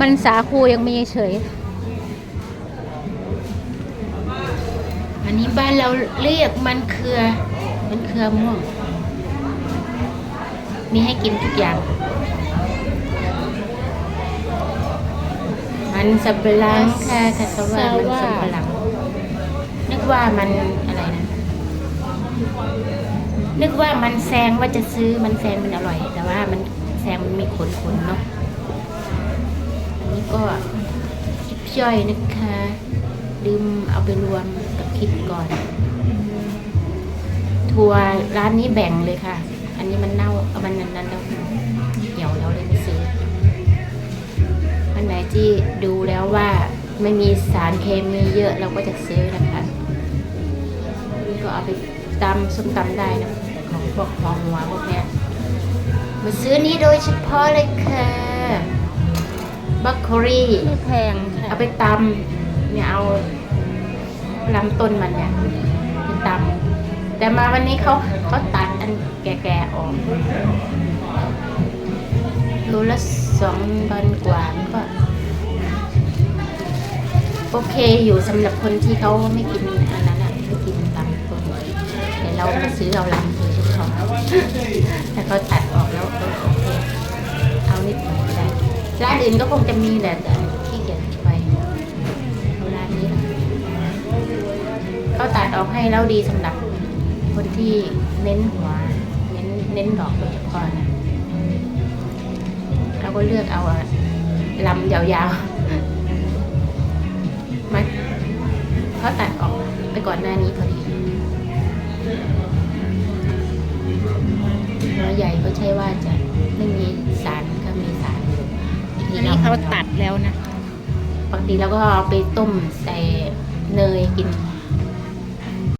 มันสาคูยังมีเฉย อันนี้บ้านเราเรียกมันเครือ มันเครือม่วง มีให้กินทุกอย่าง มันสับปะหลังค่ะค่ะเขาว่ามันสับปะหลัง นึกว่ามันอะไรนะ นึกว่ามันแซงว่าจะซื้อมันแซงมันอร่อย แต่ว่ามันแซงมันมีขนขนๆเนาะอั นี้ก็ยิบย่อยนะคะลืมเอาไปรวมกับคลิปก่อน ทัวร์ร้านนี้แบ่งเลยค่ะ อันนี้มันเน่าเอามันนั้นนั้นแล้วเหี่ยวแล้วเลยไม่ซื้ออันไหนที่ดูแล้วว่าไม่มีสารเคมีเยอะเราก็จะซื้อนะคะนี่ก็เอาไปตำส้มตำได้นะของพวกของหัวพวกเนี้ยมาซื้อนี้โดยเฉพาะเลยค่ะ โครีไม่แพงค่ะเอาไปตำเนี่ยเอาลำต้นมันเนี่ยไปตำแต่มาวันนี้เขาเขาตัดอันแก่ๆออกโลละสองพันกว่ามันก็โอเคอยู่สำหรับคนที่เขาไม่กินอันนั้นอะไม่กินตำต้นแต่เรามาซื้อเอาลำคือชุดของแต่เขาตัดออก อื่นก็คงจะมีแหละแต่ขี้เกียจไปเอาร้านนี้ละเขาตัดออกให้แล้วดีสำหรับคนที่เน้นหัว เน้นเน้นดอกโดยเฉพาะนะเราก็เลือกเอาลำยาวๆมาเขาตัดออกไปก่อนหน้านี้พอดีหัวใหญ่ก็ใช่ว่าจะไม่มีสารก็มีสาร เขาตัดแล้วนะปกติเราก็เอาไปต้มใส่เนยกิน